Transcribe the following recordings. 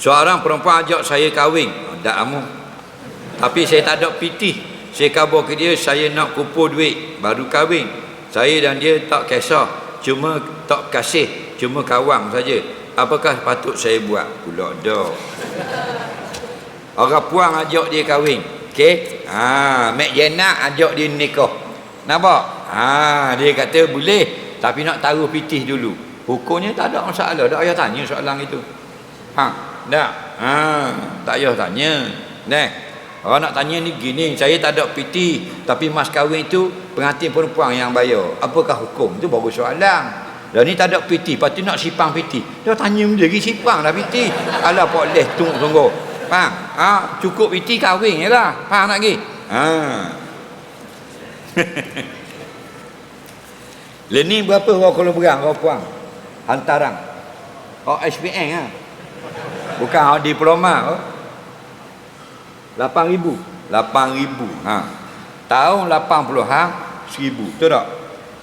Seorang perempuan ajak saya kahwin. Oh, tak amu. Tapi saya tak ada pitih. Saya kabur ke dia, saya nak kumpul duit. Baru kahwin. Saya dan dia tak kisah. Cuma tak kasih. Cuma kawam saja. Apakah patut saya buat? Pula dah. Orang puang ajak dia kahwin. Okey? Ha, Mek Jenna ajak dia nikah. Nampak? Ha, dia kata boleh. Tapi nak taruh pitih dulu. Hukumnya tak ada masalah. Tak payah tanya soalan itu. Ha, tak. Ha, tak payah tanya. Nah. Orang nak tanya ni gini, saya tak ada piti, tapi mas kahwin tu pengantin perempuan yang bayar. Apakah hukum? Itu baru soalan. Dan ni tak ada piti, lepas tu nak sipang piti. Dia tanya dia sipang dah piti. Alah pak leh tunggu tunggu. Faham? Ha, cukup piti kahwin je lah. Faham nak lagi? Ha. Lenin berapa orang kalau berang, orang puang? Hantaran. Oh, SPN ha. Bukan oh, diploma oh. 8000 8000 ha. Tahun 80 hang 1000 betul tak?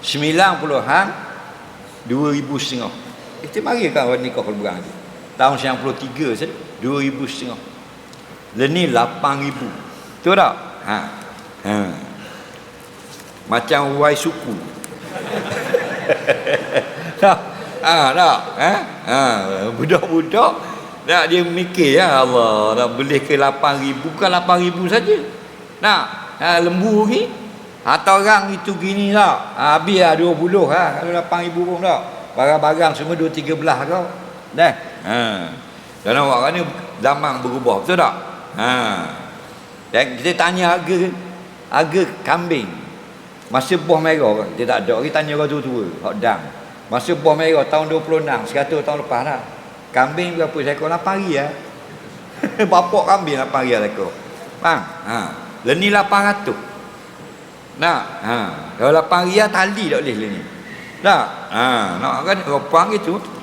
90 hang 2000 setengah. Itu mari kan orang nikah kalau berang tahun 93 saja 2000 setengah. Leni 8000 betul tak? Ha. Ha. Macam wai suku. Ha tak? Ha? Ha budak-budak nak dia mikir ya Allah nak beli ke 8000 bukan 8000 saja. Nak ha, lembu ni atau orang itu gini tak. Ha, habis lah 20 ha kalau 8000 pun tak. Barang-barang semua 2 3 belah kau. Dah. Ha. Dan awak ni zaman berubah betul tak? Ha. Dan kita tanya harga harga kambing. Masa buah merah dia tak ada. Kita tanya orang tua-tua, hak dam. Masa buah merah tahun 26, 100 tahun lepas dah. Kambing berapa seekor? 8 hari ya. Bapak kambing 8 hari seekor. Faham? Ha. Leni 800. Nak? Ha. Kalau 8 hari tali tak boleh leni. Tak? Ha. Nak kan? Orang gitu.